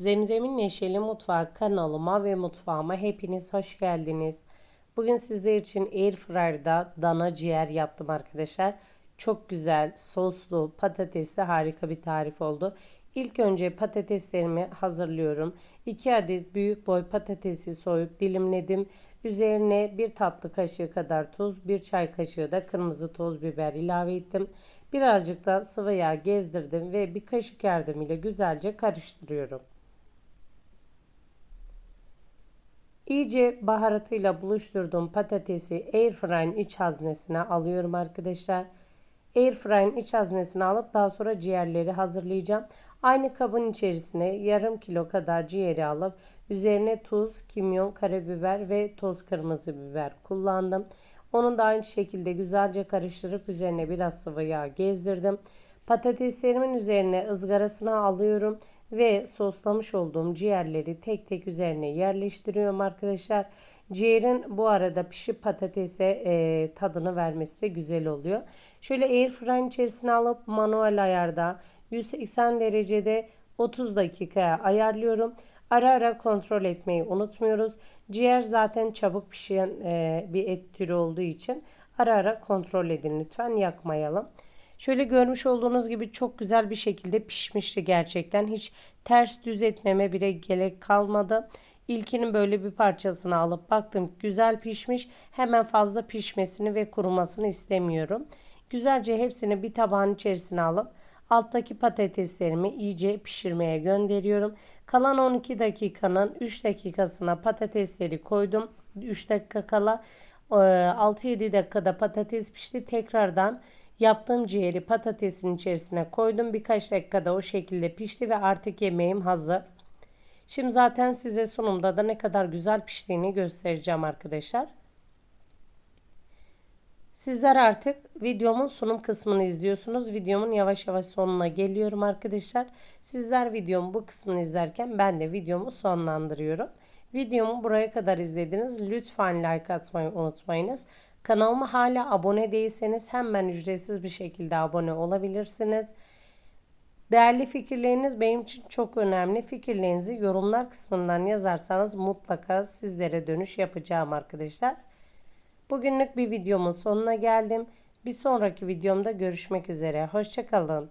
Zemzem'in Neşeli Mutfağı kanalıma ve mutfağıma hepiniz hoş geldiniz. Bugün sizler için Airfryer'da dana ciğer yaptım arkadaşlar. Çok güzel, soslu, patatesli harika bir tarif oldu. İlk önce patateslerimi hazırlıyorum. 2 adet büyük boy patatesi soyup dilimledim. Üzerine bir tatlı kaşığı kadar tuz, bir çay kaşığı da kırmızı toz biber ilave ettim. Birazcık da sıvı yağ gezdirdim ve bir kaşık yardımıyla güzelce karıştırıyorum. İyice baharatıyla buluşturduğum patatesi airfryer'in iç haznesine alıyorum arkadaşlar. Airfryer'in iç haznesine alıp daha sonra ciğerleri hazırlayacağım. Aynı kabın içerisine yarım kilo kadar ciğeri alıp üzerine tuz, kimyon, karabiber ve toz kırmızı biber kullandım. Onun da aynı şekilde güzelce karıştırıp üzerine biraz sıvı yağ gezdirdim. Patateslerimin üzerine ızgarasına alıyorum ve soslamış olduğum ciğerleri tek tek üzerine yerleştiriyorum arkadaşlar. Ciğerin bu arada pişip patatese e, tadını vermesi de güzel oluyor. Şöyle airfryer'in içerisine alıp manuel ayarda 180 derecede 30 dakikaya ayarlıyorum. Ara ara kontrol etmeyi unutmuyoruz. Ciğer zaten çabuk pişen e, bir et türü olduğu için ara ara kontrol edin lütfen yakmayalım. Şöyle görmüş olduğunuz gibi çok güzel bir şekilde pişmişti gerçekten. Hiç ters düz etmeme bile gerek kalmadı. İlkinin böyle bir parçasını alıp baktım güzel pişmiş. Hemen fazla pişmesini ve kurumasını istemiyorum. Güzelce hepsini bir tabağın içerisine alıp alttaki patateslerimi iyice pişirmeye gönderiyorum. Kalan 12 dakikanın 3 dakikasına patatesleri koydum. 3 dakika kala 6-7 dakikada patates pişti. Tekrardan Yaptığım ciğeri patatesin içerisine koydum. Birkaç dakikada o şekilde pişti ve artık yemeğim hazır. Şimdi zaten size sunumda da ne kadar güzel piştiğini göstereceğim arkadaşlar. Sizler artık videomun sunum kısmını izliyorsunuz. Videomun yavaş yavaş sonuna geliyorum arkadaşlar. Sizler videomun bu kısmını izlerken ben de videomu sonlandırıyorum. Videomu buraya kadar izlediniz. Lütfen like atmayı unutmayınız. Kanalıma hala abone değilseniz hemen ücretsiz bir şekilde abone olabilirsiniz. Değerli fikirleriniz benim için çok önemli. Fikirlerinizi yorumlar kısmından yazarsanız mutlaka sizlere dönüş yapacağım arkadaşlar. Bugünlük bir videomun sonuna geldim. Bir sonraki videomda görüşmek üzere. Hoşçakalın.